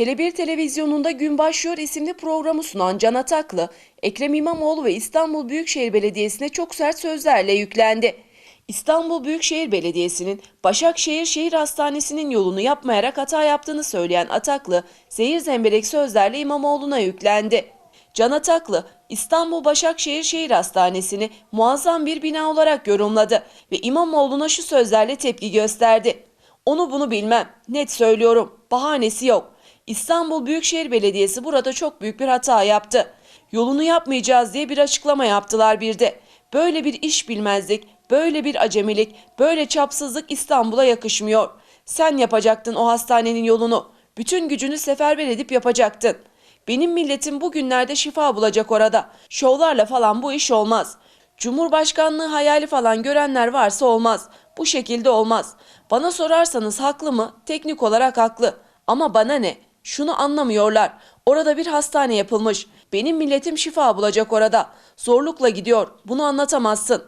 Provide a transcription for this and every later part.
Tele1 televizyonunda Gün Başlıyor isimli programı sunan Can Ataklı, Ekrem İmamoğlu ve İstanbul Büyükşehir Belediyesi'ne çok sert sözlerle yüklendi. İstanbul Büyükşehir Belediyesi'nin Başakşehir Şehir Hastanesi'nin yolunu yapmayarak hata yaptığını söyleyen Ataklı, zehir zemberek sözlerle İmamoğlu'na yüklendi. Can Ataklı, İstanbul Başakşehir Şehir Hastanesi'ni muazzam bir bina olarak yorumladı ve İmamoğlu'na şu sözlerle tepki gösterdi. Onu bunu bilmem, net söylüyorum, bahanesi yok. İstanbul Büyükşehir Belediyesi burada çok büyük bir hata yaptı. Yolunu yapmayacağız diye bir açıklama yaptılar bir de. Böyle bir iş bilmezlik, böyle bir acemilik, böyle çapsızlık İstanbul'a yakışmıyor. Sen yapacaktın o hastanenin yolunu. Bütün gücünü seferber edip yapacaktın. Benim milletim bugünlerde şifa bulacak orada. Şovlarla falan bu iş olmaz. Cumhurbaşkanlığı hayali falan görenler varsa olmaz. Bu şekilde olmaz. Bana sorarsanız haklı mı? Teknik olarak haklı. Ama bana ne? Şunu anlamıyorlar. Orada bir hastane yapılmış. Benim milletim şifa bulacak orada. Zorlukla gidiyor. Bunu anlatamazsın.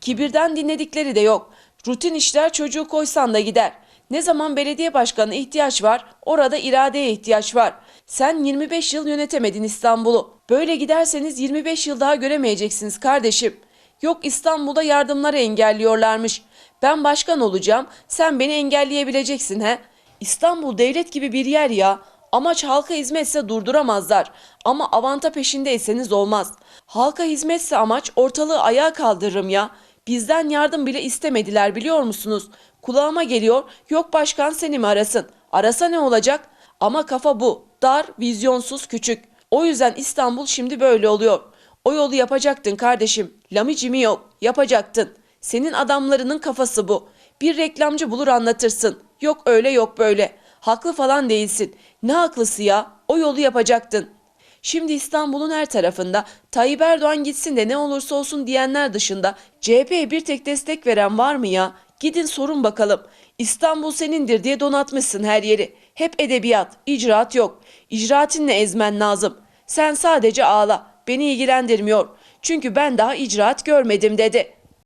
Kibirden dinledikleri de yok. Rutin işler çocuğu koysan da gider. Ne zaman belediye başkanı ihtiyaç var, orada iradeye ihtiyaç var. Sen 25 yıl yönetemedin İstanbul'u. Böyle giderseniz 25 yıl daha göremeyeceksiniz kardeşim. Yok İstanbul'da yardımları engelliyorlarmış. Ben başkan olacağım, sen beni engelleyebileceksin he. İstanbul devlet gibi bir yer ya. Amaç halka hizmetse durduramazlar. Ama avanta peşindeyseniz olmaz. Halka hizmetse amaç ortalığı ayağa kaldırırım ya. Bizden yardım bile istemediler biliyor musunuz? Kulağıma geliyor, yok başkan seni mi arasın? Arasa ne olacak? Ama kafa bu. Dar, vizyonsuz, küçük. O yüzden İstanbul şimdi böyle oluyor. O yolu yapacaktın kardeşim. Lamicimi yok. Yapacaktın. Senin adamlarının kafası bu. Bir reklamcı bulur anlatırsın. Yok öyle yok böyle. Haklı falan değilsin. Ne haklısı ya? O yolu yapacaktın. Şimdi İstanbul'un her tarafında Tayyip Erdoğan gitsin de ne olursa olsun diyenler dışında CHP'ye bir tek destek veren var mı ya? Gidin sorun bakalım. İstanbul senindir diye donatmışsın her yeri. Hep edebiyat, icraat yok. İcraatinle ezmen lazım. Sen sadece ağla. Beni ilgilendirmiyor. Çünkü ben daha icraat görmedim dedi.